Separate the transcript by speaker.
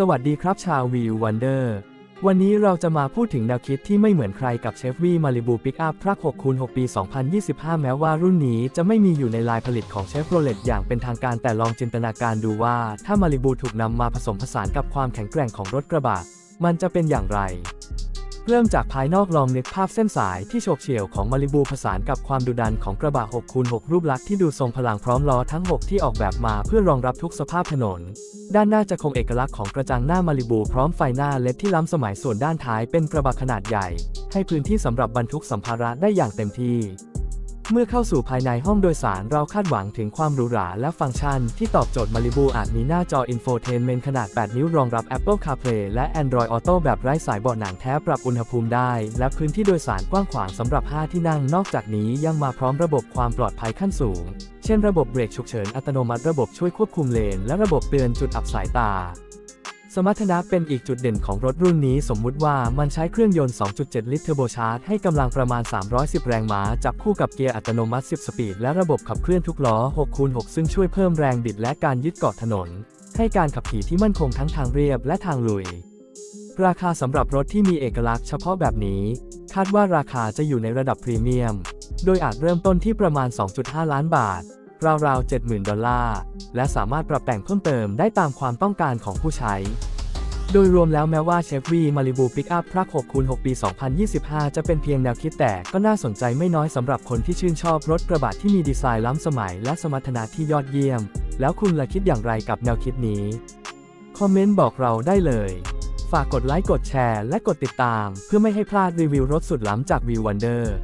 Speaker 1: สวัสดีครับชาววีวันเดอร์ วันนี้เราจะมาพูดถึงแนวคิดที่ไม่เหมือนใครกับเชฟวี่มาริบูปิกอัพทรัค6คูณ6ปี 2025 แม้ว่ารุ่นนี้จะไม่มีอยู่ในลายผลิตของเชฟโรเลตอย่างเป็นทางการแต่ลองจินตนาการดูว่า ถ้ามาริบูถูกนำมาผสมผสานกับความแข็งแกร่งของรถกระบะ มันจะเป็นอย่างไร เริ่มจากภายนอกลองนึกภาพเส้นสายที่โฉบเฉี่ยวของมาริบูผสานกับความดุดันของกระบะ6คูณ6รูปลักษณ์ที่ดูทรงพลังพร้อมล้อทั้ง 6 ที่ออกแบบมาเพื่อรองรับทุกสภาพถนน ด้านหน้าจะคงเอกลักษณ์ของกระจังหน้ามาริบูพร้อมไฟหน้าเลดที่ล้ำสมัยส่วนด้านท้ายเป็นกระบะขนาดใหญ่ ให้พื้นที่สำหรับบรรทุกสัมภาระได้อย่างเต็มที่ เมื่อเข้าสู่ภายในห้องโดยสารเราคาดหวังถึงความหรูหราและฟังก์ชัน ที่ตอบโจทย์มาริบูอาจมีหน้าจออินโฟเทนเมนต์ขนาด 8 นิ้วรองรับ Apple CarPlay และ Android Auto แบบไร้สายเบาะหนังแท้ปรับอุณหภูมิได้ และพื้นที่โดยสารกว้างขวางสำหรับ 5 ที่นั่งนอกจากนี้ยังมาพร้อมระบบความปลอดภัยขั้นสูง เช่น ระบบเบรกฉุกเฉินอัตโนมัติระบบช่วยควบคุมเลน และระบบเตือนจุดอับสายตา สมรรถนะเป็นอีกจุดเด่นของรถรุ่นนี้สมมุติว่ามันใช้เครื่องยนต์ 2.7 ลิตรเทอร์โบชาร์จให้กำลังประมาณ 310 แรงม้า จับคู่กับเกียร์อัตโนมัติ 10 สปีด และระบบขับเคลื่อนทุกล้อ6คูณ6ซึ่งช่วยเพิ่มแรงบิดและการยึดเกาะถนน ให้การขับขี่ที่มั่นคงทั้งทางเรียบและทางลุย ราคาสำหรับรถที่มีเอกลักษณ์เฉพาะแบบนี้ คาดว่าราคาจะอยู่ในระดับพรีเมียม โดยอาจเริ่มต้นที่ประมาณ 2.5 ล้านบาท ราวๆ 70,000 ดอลลาร์ และสามารถปรับแต่งเพิ่มเติมได้ตามความต้องการของผู้ใช้ โดยรวมแล้วแม้ว่าเชฟวีมาริบูปิกอัพพรัก6คูณ6ปี 2025 จะเป็นเพียงแนวคิดแต่ก็น่าสนใจไม่น้อยสำหรับคนที่ชื่นชอบรถกระบะที่มีดีไซน์ล้ำสมัยและสมรรถนะที่ยอดเยี่ยม แล้วคุณล่ะคิดอย่างไรกับแนวคิดนี้ คอมเมนต์บอกเราได้เลย ฝากกดไลค์กดแชร์ และกดติดตาม เพื่อไม่ให้พลาดรีวิวรถสุดล้ำจากวีวันเดอร์